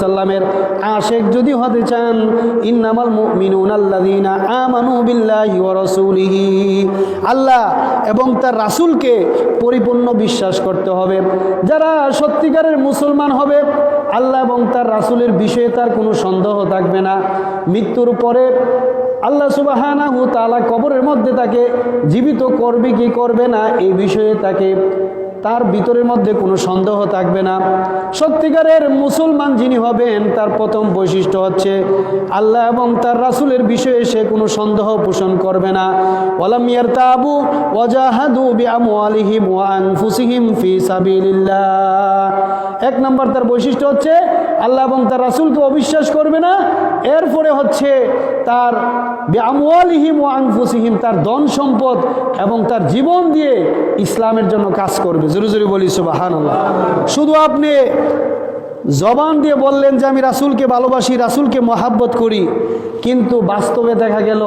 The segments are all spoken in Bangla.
সাল্লামের আশেক যদি হতে চান, ইন্নামাল মুমিনুন আল্লাযীনা আমানু বিল্লাহি ওয়া রাসূলিহি। আল্লাহ এবং তার রাসূলকে পরিপূর্ণ বিশ্বাস করতে হবে। যারা সত্যিকারের মুসলমান হবে, আল্লাহ এবং তার রাসূলের বিষয়ে তার কোনো সন্দেহ থাকবে না। মৃত্যুর পরে আল্লাহ সুবাহানাহু তাআলা কবরের মধ্যে তাকে জীবিত করবে কি করবে না, এই বিষয়ে তাকে তার ভিতরের মধ্যে কোনো সন্দেহ থাকবে না। সত্যিকারের মুসলমান যিনি হবেন, তার প্রথম বৈশিষ্ট্য হচ্ছে আল্লাহ এবং তার রাসূলের বিষয়ে সে কোনো সন্দেহ পোষণ করবে না। ওয়ালাম ইয়ারতাবু ওয়াজাহাদু বিআমওয়ালিহিম ওয়া ফি সাবিলিল্লাহ। এক নম্বর তার বৈশিষ্ট্য হচ্ছে আল্লাহ এবং তার রাসূলকে অবিশ্বাস করবে না। এরপরে হচ্ছে তার বিআমওয়ালিহিম ওয়া আনফুসিহিম, তার ধন সম্পদ এবং তার জীবন দিয়ে ইসলামের জন্য কাজ করবে। জোরে জোরে বলি, সুবহানাল্লাহ। শুধু আপনি জবান দিয়ে বললেন যে আমি রাসুলকে ভালোবাসি, রাসুলকে মহাব্বত করি, কিন্তু বাস্তবে দেখা গেল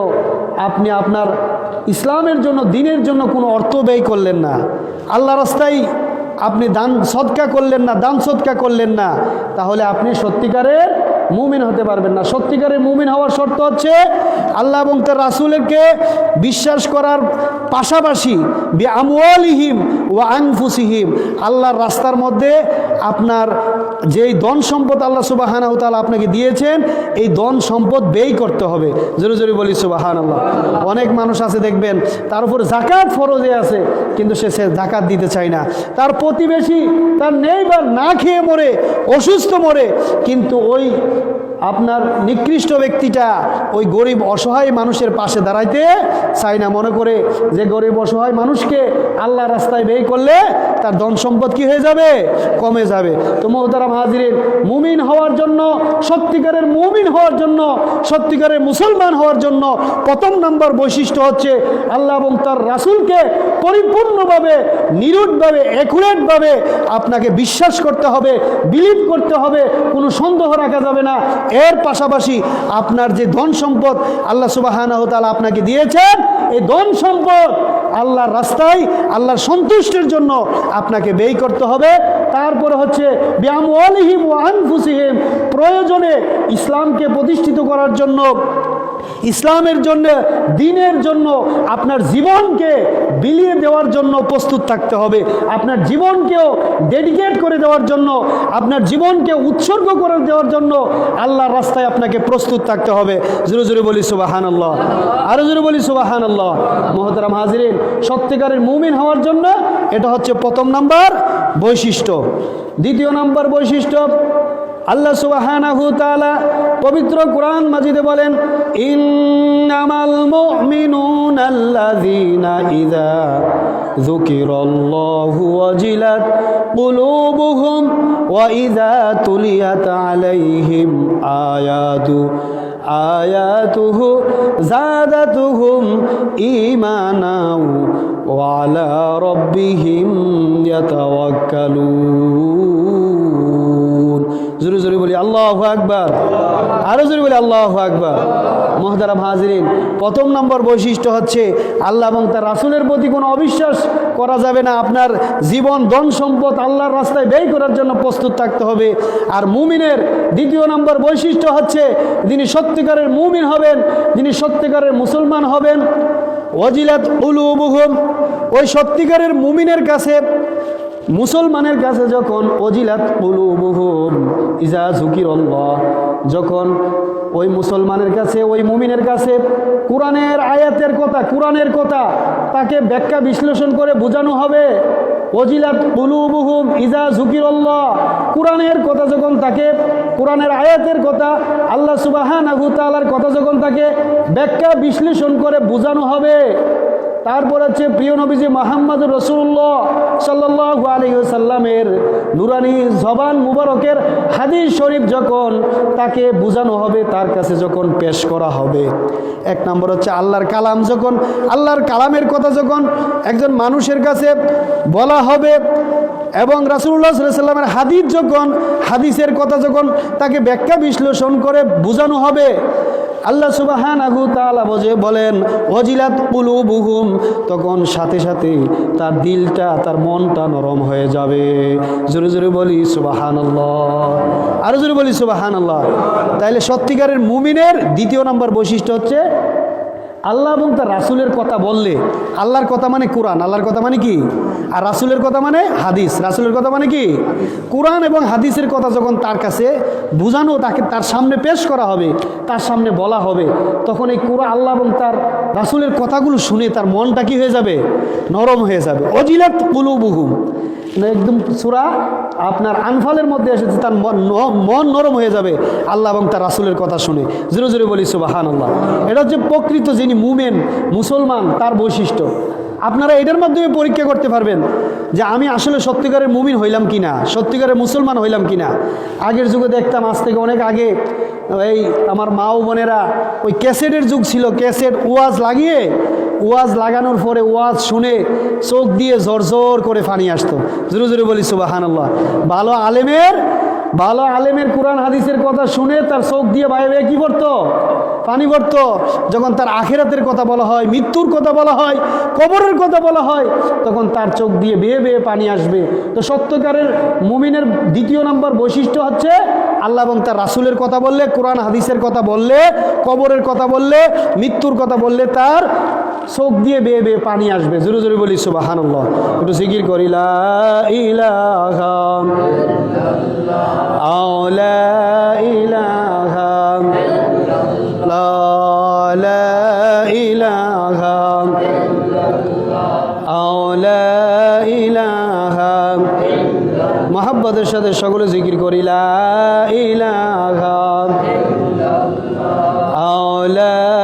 আপনি আপনার ইসলামের জন্য, দিনের জন্য কোনো অর্থ ব্যয় করলেন না। আল্লাহ রাস্তায় আপনি দান সৎকা করলেন না, দান সৎকা করলেন না, তাহলে আপনি সত্যিকারের মুমিন হতে পারবেন না। সত্যিকারের মুমিন হওয়ার শর্ত হচ্ছে আল্লাহ এবং তার রাসুলকে বিশ্বাস করার পাশাপাশি বি আমওয়ালিহিম ও আনফুসিহিম, আল্লাহর রাস্তার মধ্যে আপনার যেই ধন সম্পদ আল্লাহ সুবাহানা তালা আপনাকে দিয়েছেন, এই ধন সম্পদ ব্যয় করতে হবে। জোরে জোরে বলি সুবাহান আল্লাহ অনেক মানুষ আছে দেখবেন, তার উপর জাকাত ফরজে আছে, কিন্তু সে সে জাকাত দিতে চায় না। তার প্রতিবেশী তার নেই বা না খেয়ে মরে অসুস্থ মরে কিন্তু ওই আপনার নিকৃষ্ট ব্যক্তিটা ওই গরিব অসহায় মানুষের পাশে দাঁড়াইতে চাই না। মনে করে যে গরিব অসহায় মানুষকে আল্লাহ রাস্তায় ব্যয় করলে তার ধন সম্পদ কী হয়ে যাবে? কমে যাবে। তো মোহতারাম হাজিরের মুমিন হওয়ার জন্য, সত্যিকারের মুমিন হওয়ার জন্য, সত্যিকারের মুসলমান হওয়ার জন্য প্রথম নাম্বার বৈশিষ্ট্য হচ্ছে আল্লাহ এবং তার রাসূলকে পরিপূর্ণভাবে, নিরুটভাবে অ্যাকুরেটভাবে আপনাকে বিশ্বাস করতে হবে বিলিভ করতে হবে। কোনো সন্দেহ রাখা যাবে না। এর পাশাপাশি আপনার যে ধন সম্পদ আল্লাহ সুবাহানা হতাল আপনাকে দিয়েছেন, এই ধন সম্পদ আল্লাহর রাস্তায়, আল্লাহর সন্তুষ্টির জন্য আপনাকে ব্যয় করতে হবে। তারপরে হচ্ছে ব্যায়াম আলহিম ও আনফুসিহিম প্রয়োজনে ইসলামকে প্রতিষ্ঠিত করার জন্য ইসলামের জন্য, দিনের জন্য, আপনার জীবনকে বিলিয়ে দেওয়ার জন্য প্রস্তুত থাকতে হবে। আপনার জীবনকেও ডেডিকেট করে দেওয়ার জন্য, আপনার জীবনকে উৎসর্গ করে দেওয়ার জন্য আল্লাহর রাস্তায় আপনাকে প্রস্তুত থাকতে হবে। জোরে জোরে বলি সুবাহান আল্লাহ আরও জোরে বলি সুবাহান আল্লাহ মোহতরাম হাজিরিন, সত্যিকারের মুমিন হওয়ার জন্য এটা হচ্ছে প্রথম নাম্বার বৈশিষ্ট্য। দ্বিতীয় নাম্বার বৈশিষ্ট্য আল্লাহ সুবহানাহু তাআলা পবিত্র কোরআন মাজিদে বলেন, ইন্নামাল মুমিনুনা আল্লাযীনা ইযা যুকিরাল্লাহু ওয়াজিলাত কুলুবুহুম ওয়া ইযা তুলিয়াত আলাইহিম আয়াতু, আয়াতুহু জাদাতুহুম ঈমানাও ওয়া আলা রাব্বিহিম ইয়াতাওয়াক্কালুন। আকবার। আরও জোরে বলি, আল্লাহ আকবার। মহতারাম হাজরিন, প্রথম নম্বর বৈশিষ্ট্য হচ্ছে, আল্লাহ এবং তার রাসুলের প্রতি কোনো অবিশ্বাস করা যাবে না। আপনার জীবন, ধন সম্পদ আল্লাহর রাস্তায় ব্যয় করার জন্য প্রস্তুত থাকতে হবে। আর মুমিনের দ্বিতীয় নম্বর বৈশিষ্ট্য হচ্ছে, যিনি সত্যিকারের মুমিন হবেন, যিনি সত্যিকারের মুসলমান হবেন ওজিলাত উলুবুহুম, ওই সত্যিকারের মুমিনের কাছে মুসলমানের কাছে যখন অজিলাত ইজা জুকিরল্লাহ যখন ওই মুসলমানের কাছে, ওই মুমিনের কাছে কোরআনের আয়াতের কথা, কোরআনের কথা তাকে ব্যাখ্যা বিশ্লেষণ করে বোঝানো হবে, অজিলাত কুলুবুহুম, ইজা জুকিরল্লাহ কোরআনের কথা যখন তাকে, কোরআনের আয়াতের কথা আল্লাহ সুবাহান তালার কথা যখন তাকে ব্যাখ্যা বিশ্লেষণ করে বোঝানো হবে তারপর হচ্ছে প্রিয় নবীজি মোহাম্মদ রসুল্লাহ সাল্লাহ আলহিসাল্লামের নুরানি জবান মুবারকের হাদিস শরীফ যখন তাকে বোঝানো হবে, তার কাছে যখন পেশ করা হবে। এক নম্বর হচ্ছে আল্লাহর কালাম যখন, আল্লাহর কালামের কথা যখন একজন মানুষের কাছে বলা হবে এবং রাসুল্লাহ সাল্লামের হাদিস যখন, হাদিসের কথা যখন তাকে ব্যাখ্যা বিশ্লেষণ করে বোঝানো হবে আল্লাহ সুবাহান আহু তালা বোঝে বলেন অজিলাত কুলু বুহুম তখন সাথে সাথে তার দিলটা, তার মনটা নরম হয়ে যাবে। জোরে জোরে বলি সুবাহান আল্লাহ আরও জোরে বলি সুবাহান আল্লাহ তাইলে সত্যিকারের মুমিনের দ্বিতীয় নম্বর বৈশিষ্ট্য হচ্ছে, আল্লাহ এবং তার রাসুলের কথা বললে, আল্লাহর কথা মানে কোরআন, আল্লাহর কথা মানে কি? আর রাসুলের কথা মানে হাদিস। রাসুলের কথা মানে কি? কোরআন এবং হাদিসের কথা যখন তার কাছে বোঝানো, তাকে তার সামনে পেশ করা হবে, তার সামনে বলা হবে, তখন এই কোরআন আল্লাহ এবং তার রাসুলের কথাগুলো শুনে তার মনটা কি হয়ে যাবে? নরম হয়ে যাবে। অজিলাত কুলুবুহুম। একদম সুরা আপনার আনফালের মধ্যে এসেছে, তার মন মন নরম হয়ে যাবে আল্লাহ এবং তার রাসুলের কথা শুনে। জোরে জোরে বলি সুবাহান আল্লাহ এটা হচ্ছে প্রকৃত যিনি মুমেন, মুসলমান, তার বৈশিষ্ট্য। আপনারা এটার মাধ্যমে পরীক্ষা করতে পারবেন যে আমি আসলে সত্যিকারের মুমিন হইলাম কিনা সত্যিকারের মুসলমান হইলাম কিনা। আগের যুগে দেখতাম, আজ থেকে অনেক আগে এই আমার মা ও বোনেরা ওই ক্যাসেটের যুগ ছিল, ক্যাসেট ওয়াজ লাগিয়ে, ওয়াজ লাগানোর পরে ওয়াজ শুনে চোখ দিয়ে জোর জোর করে পানি আসতো। জোরে জোরে বলি সুবাহান আল্লাহ ভালো আলেমের ভালো আলেমের কোরআন হাদিসের কথা শুনে তার চোখ দিয়ে বাইরে বাইরে কি পড়তো? পানি পড়তো যখন তার আখেরাতের কথা বলা হয় মৃত্যুর কথা বলা হয় কবরের কথা বলা হয় তখন তার চোখ দিয়ে বেয়ে বেয়ে পানি আসবে। তো সত্যকারের মুমিনের দ্বিতীয় নম্বর বৈশিষ্ট্য হচ্ছে আল্লাহ এবং তার রাসুলের কথা বললে কোরআন হাদিসের কথা বললে কবরের কথা বললে মৃত্যুর কথা বললে তার চোখ দিয়ে বেয়ে বেয়ে পানি আসবে। জোরে জোরে বলি সুবাহানুল্লাহ। একটু জিকির করি লা ইলাহা মহাব্বতের সাথে সকলে জিকির করি লা ইলাহা আওলা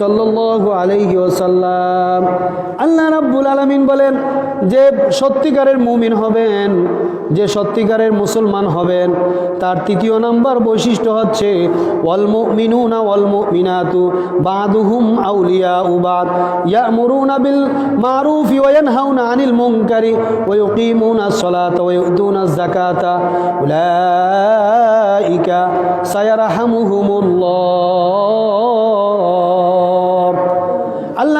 সাল্লাল্লাহু আলাইহি ওয়াসাল্লাম। আল্লাহ রাব্বুল আলামিন বলেন, যে সত্যিকারের মুমিন হবেন, যে সত্যিকারের মুসলমান হবেন, তার তৃতীয় নাম্বার বৈশিষ্ট্য হচ্ছে, ওয়াল মুমিনুনা ওয়াল মুমিনাতু বাদুহুম আউলিয়া উবাদ ইয়ামুরুনা বিল মারুফি ওয়া ইয়ানহাউনা আনিল মুনকারি ওয়া ইউকিমুনা আস-সালাতা ওয়া ইউতুনা আজ-যাকাতা উলাইকা সায়ারহামুহুমুল্লাহ।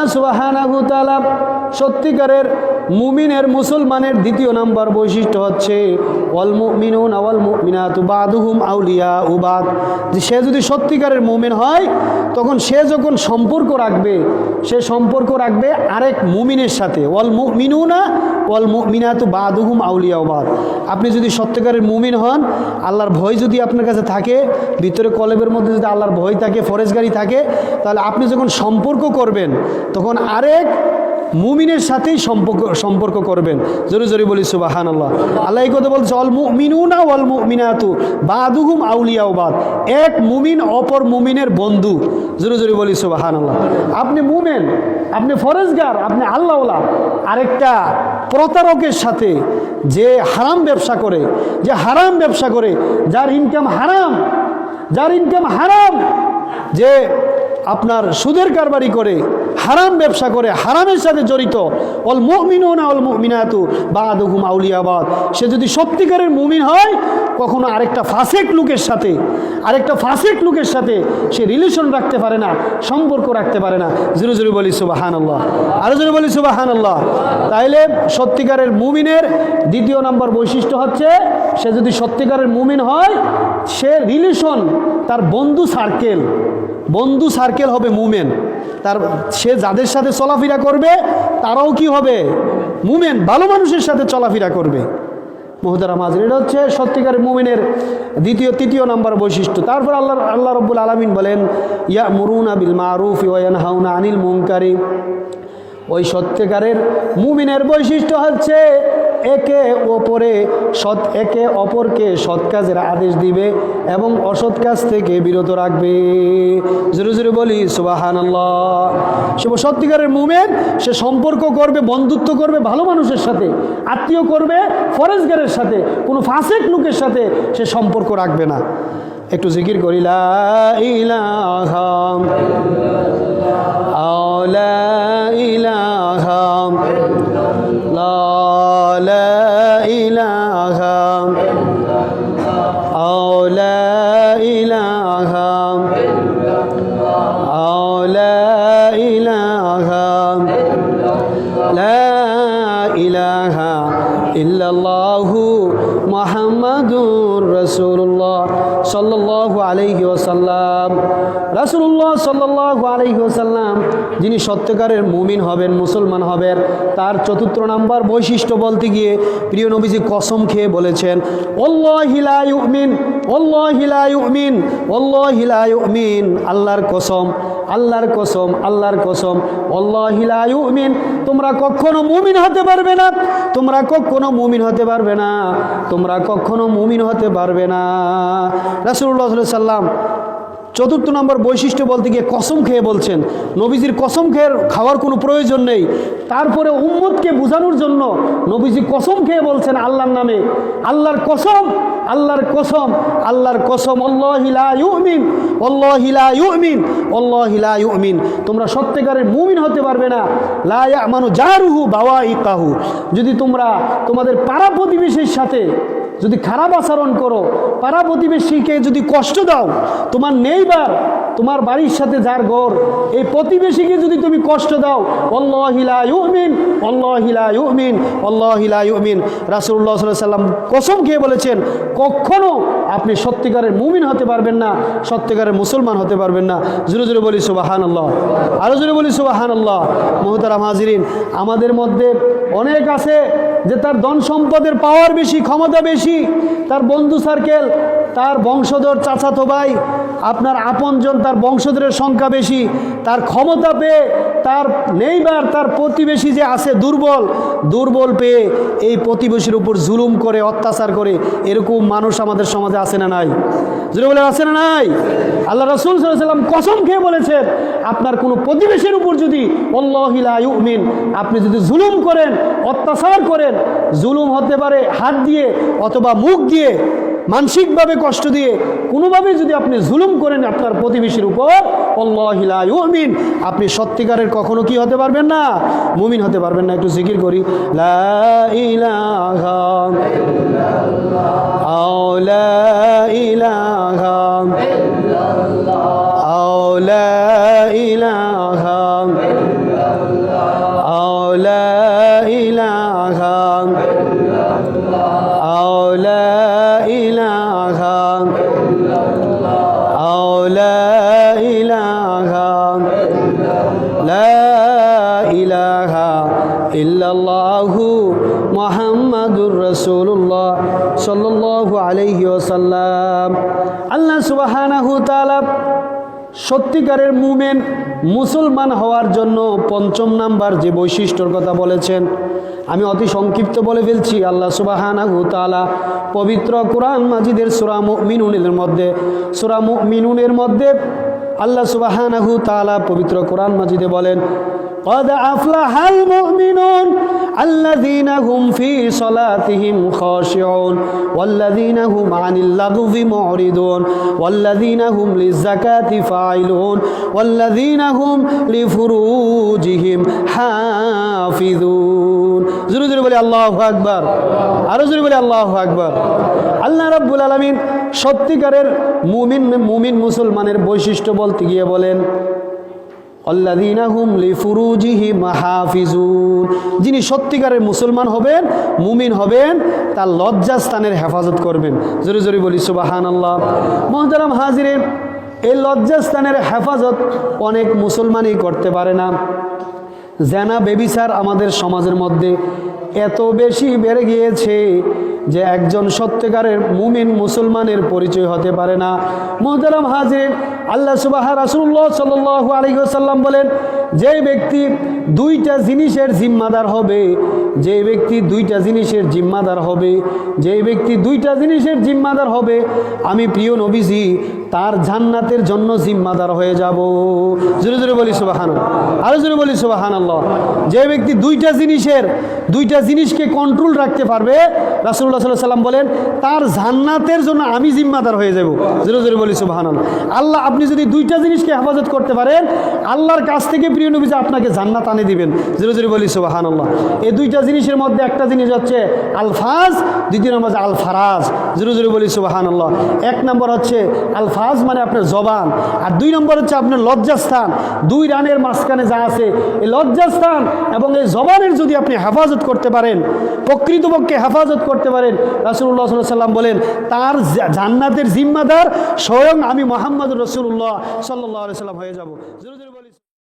সুবহানাহু সত্যিকারের মুমিনের মুসলমানের দ্বিতীয় নাম্বার বৈশিষ্ট্য হচ্ছে বাদুহুম আউলিয়া উবাদ সে যদি সত্যিকারের মুমিন হয়, তখন সে যখন সম্পর্ক রাখবে, সে সম্পর্ক রাখবে আরেক মুমিনের সাথে। ওয়াল মুমিনুনা ওয়াল মুমিনাতু বাদুহুম আউলিয়া উবাদ আপনি যদি সত্যিকারের মুমিন হন, আল্লাহর ভয় যদি আপনার কাছে থাকে, ভিতরে কলেবের মধ্যে যদি আল্লাহর ভয় থাকে, ফরেজগারি থাকে, তাহলে আপনি যখন সম্পর্ক করবেন, তখন আরেক মুমিনের সাথেই সম্পর্ক সম্পর্ক করবেন। জোরে জোরে বলি সুবাহান আল্লাহ আল্লাহ এই কথা বলছে অল মুমিনুনা ওয়াল মুমিনাতু বাদুহুম আউলিয়াও বাদ। এক মুমিন অপর মুমিনের বন্ধু। জোরে জোরে বলি সুবাহান আল্লাহ আপনি মুমেন, আপনি ফরেজগার, আপনি আল্লাহওয়ালা। আরেকটা প্রতারকের সাথে যে হারাম ব্যবসা করে, যে হারাম ব্যবসা করে, যার ইনকাম হারাম, যার ইনকাম হারাম যে আপনার সুদের কারবারি করে, হারাম ব্যবসা করে, হারামের সাথে জড়িত, অল মুমিনও না অল মুমিনাতু বাদুহুম আউলিয়াবাদ সে যদি সত্যিকারের মুমিন হয়, কখনো আরেকটা ফাসেক লোকের সাথে, আরেকটা ফাসেক লোকের সাথে সে রিলেশন রাখতে পারে না, সম্পর্ক রাখতে পারে না। জোরে জোরে বলি সুবাহান আল্লাহ আরও জোরে বলি সুবাহান আল্লাহ তাইলে সত্যিকারের মুমিনের দ্বিতীয় নম্বর বৈশিষ্ট্য হচ্ছে, সে যদি সত্যিকারের মুমিন হয়, সে রিলেশন তার বন্ধু সার্কেল বন্ধু সার্কেল হবে মুমেন। তার, সে যাদের সাথে চলাফেরা করবে, তারাও কি হবে? মুমেন, ভালো মানুষের সাথে চলাফেরা করবে। মোহতারাম হাজির এটা হচ্ছে সত্যিকারের মুমিনের দ্বিতীয়, তৃতীয় নাম্বার বৈশিষ্ট্য। তারপর আল্লাহ আল্লাহ রব্বুল আলমিন বলেন ইয়া মুরুনা আবিল মারুফ ইয়ান হাউনা আনিল মুনকারি। ওই সত্যিকারের মুমিনের বৈশিষ্ট্য হচ্ছে একে অপরে সৎ একে অপরকে সৎ কাজের আদেশ দিবে এবং অসৎ কাজ থেকে বিরত রাখবে। জোরে জোরে বলি সুবাহান সে সত্যিকারের মুমেন সে সম্পর্ক করবে বন্ধুত্ব করবে ভালো মানুষের সাথে আত্মীয় করবে ফরেজগারের সাথে কোনো ফাসেক লোকের সাথে সে সম্পর্ক রাখবে না। একটু জিকির করি লা ইলাহা أو ইল্লাল্লাহু মুহাম্মাদুর রাসূলুল্লাহ সাল্লাল্লাহু আলাইহি ওয়াসাল্লাম। রাসূলুল্লাহ সাল্লাল্লাহু আলাইহি ওয়াসাল্লাম, যিনি সত্যকারের মুমিন হবেন, মুসলমান হবেন, তার চতুর্থ নাম্বার বৈশিষ্ট্য বলতে গিয়ে প্রিয় নবীজি কসম খেয়ে বলেছেন ওল্লাহিলা ইউমিন। আল্লাহর কসম আল্লাহর কসম আল্লাহর কসম অল্লাহিলায়ুমিন তোমরা কখনো মুমিন হতে পারবে না, তোমরা কখনো মুমিন হতে পারবে না, তোমরা কখনো মুমিন হতে পারবে না। রাসুল্লাহ সাল্লাম চতুর্থ নম্বর বৈশিষ্ট্য বলতে গিয়ে কসম খেয়ে বলছেন, নবীজির কসম খেয়ে খাওয়ার কোনো প্রয়োজন নেই। তারপরে উম্মতকে বোঝানোর জন্য নবীজি কসম খেয়ে বলছেন আল্লাহর নামে, আল্লাহর কসম আল্লাহর কসম আল্লাহর কসম অল্লাহিলা ইউমিন অল্লাহিলা তোমরা সত্যিকারের মুমিন হতে পারবে না। লায়া মানু জারুহু বাওয়া ইকাহু যদি তোমরা তোমাদের পাড়া প্রতিবেশীর সাথে যদি খারাপ আচরণ করো, পাড়া প্রতিবেশীকে যদি কষ্ট দাও, তোমার নেইবার, তোমার বাড়ির সাথে যার ঘর, এই প্রতিবেশীকে যদি তুমি কষ্ট দাও অল্লাহিলা ইউমিন অল্লাহিলা ইউমিন অল্লাহিলা ইউমিন। রাসুল্লাহ সাল্লাম কসম খেয়ে বলেছেন, কখনো আপনি সত্যিকারের মুমিন হতে পারবেন না, সত্যিকারের মুসলমান হতে পারবেন না। জোরে জোরে বলি সুবাহান আল্লাহ আরও জোরে বলি সুবাহান আল্লাহ মোহতারাম হাজিরিন, আমাদের মধ্যে অনেক আছে যে তার ধন সম্পদের পাওয়ার বেশি, ক্ষমতা বেশি, তার বন্ধু সার্কেল তার বংশধর চাচাতো ভাই, আপনার আপনজন তার বংশধরের সংখ্যা বেশি, তার ক্ষমতা পেয়ে তার নেইবার তার প্রতিবেশী যে আছে দুর্বল দুর্বল পেয়ে এই প্রতিবেশীর উপর জুলুম করে, অত্যাচার করে, এরকম মানুষ আমাদের সমাজে আছে না নাই? জুড়ে বলে আছে না নাই? আল্লাহ রসুল সাল্লাম কসম খেয়ে বলেছেন, আপনার কোনো প্রতিবেশীর উপর যদি অল্লাহিলা ইউমিন, আপনি যদি জুলুম করেন, অত্যাচার করেন, জুলুম হতে পারে হাত দিয়ে অথবা মুখ দিয়ে, মানসিকভাবে কষ্ট দিয়ে কোনোভাবে যদি আপনি জুলুম করেন আপনার প্রতিবেশীর উপর অল্লাহিলা ইউমিন, আপনি সত্যিকারের কখনো কি হতে পারবেন না? মুমিন হতে পারবেন না। একটু জিকির করি, লা ইলাহা রাসূলুল্লাহ সাল্লাল্লাহু আলাইহি ওয়াসাল্লাম। আল্লাহ সুবহানাহু তাআলা সত্যিকারের মুমেন, মুসলমান হওয়ার জন্য পঞ্চম নাম্বার যে বৈশিষ্ট্যর কথা বলেছেন, আমি অতি সংক্ষিপ্ত বলে ফেলছি। আল্লাহ সুবাহানাহু তাআলা পবিত্র কোরআন মাজিদের সুরা মিনুনের মধ্যে, সুরা মিনুনের মধ্যে আল্লাহ সুবাহানাহু তাআলা পবিত্র কোরআন মাজিদে বলেন قد أفلح المؤمنون الذين هم في صلاتهم خاشعون والذين هم عن اللغو معرضون والذين هم للزكاة فاعلون والذين هم لفروجهم حافظون জোরে জোরে বলি, আল্লাহ আকবার। আরও জোরে বলি, আল্লাহ আকবার। আল্লাহ রাব্বুল আলামিন সত্যিকারের মুমিন মুমিন মুসলমানের বৈশিষ্ট্য বলতে গিয়ে বলেন যিনি সত্যিকারের মুসলমান হবেন, মুমিন হবেন, তার লজ্জাস্থানের হেফাজত করবেন। জোরে জোরে বলি সুবাহান আল্লাহ মহতারাম হাজিরেন, এই লজ্জাস্থানের হেফাজত অনেক মুসলমানই করতে পারে না। জেনা বেবিচার আমাদের সমাজের মধ্যে এত বেশি বেড়ে গিয়েছে যে একজন সত্যিকারের মুমিন মুসলমানের পরিচয় হতে পারে না। মোহতারাম হাজির আল্লাহ সুবাহ রাসুল্লাহ সাল্লাহ আলহিহাসাল্লাম বলেন যে ব্যক্তি দুইটা জিনিসের জিম্মাদার হবে যে ব্যক্তি দুইটা জিনিসের জিম্মাদার হবে যে ব্যক্তি দুইটা জিনিসের জিম্মাদার হবে, আমি প্রিয় নবীজি তার জান্নাতের জন্য জিম্মাদার হয়ে যাব। জোরে জোরে বলি সুবাহান আরও জোরে বলি সুবাহান আল্লাহ যে ব্যক্তি দুইটা জিনিসের, দুইটা জিনিসকে কন্ট্রোল রাখতে পারবে রাসুল্লাহ সাল্লাহ সাল্লাম বলেন, তার জান্নাতের জন্য আমি জিম্মাদার হয়ে যাব। জোরে জোরে বলি সুবাহান আল্লাহ আপনি যদি দুইটা জিনিসকে হেফাজত করতে পারেন, আল্লাহর কাছ থেকে প্রিয় নবী আপনাকে জান্নাত আনে দিবেন। জোরে জোরে বলি সুবাহান আল্লাহ এই দুইটা জিনিসের মধ্যে একটা জিনিস হচ্ছে আলফাজ, দ্বিতীয় নম্বর আলফারাজ। জোরে জোরে বলি সুবাহান আল্লাহ এক নম্বর হচ্ছে আলফাজ মানে আপনার জবান। আর দুই নম্বর হচ্ছে আপনার লজ্জাস্থান। দুই রানের মাঝখানে যা আছে, এই লজ্জাস্থান এবং এই জবানের যদি আপনি হেফাজত করতে পারেন, প্রকৃতপক্ষে হেফাজত করতে পারেন রাসুল্লাহ সাল্লাম বলেন, তার জান্নাতের জিম্মাদার স্বয়ং আমি মোহাম্মদ রসুল্লাহ সাল্লাহ সাল্লাম হয়ে যাব।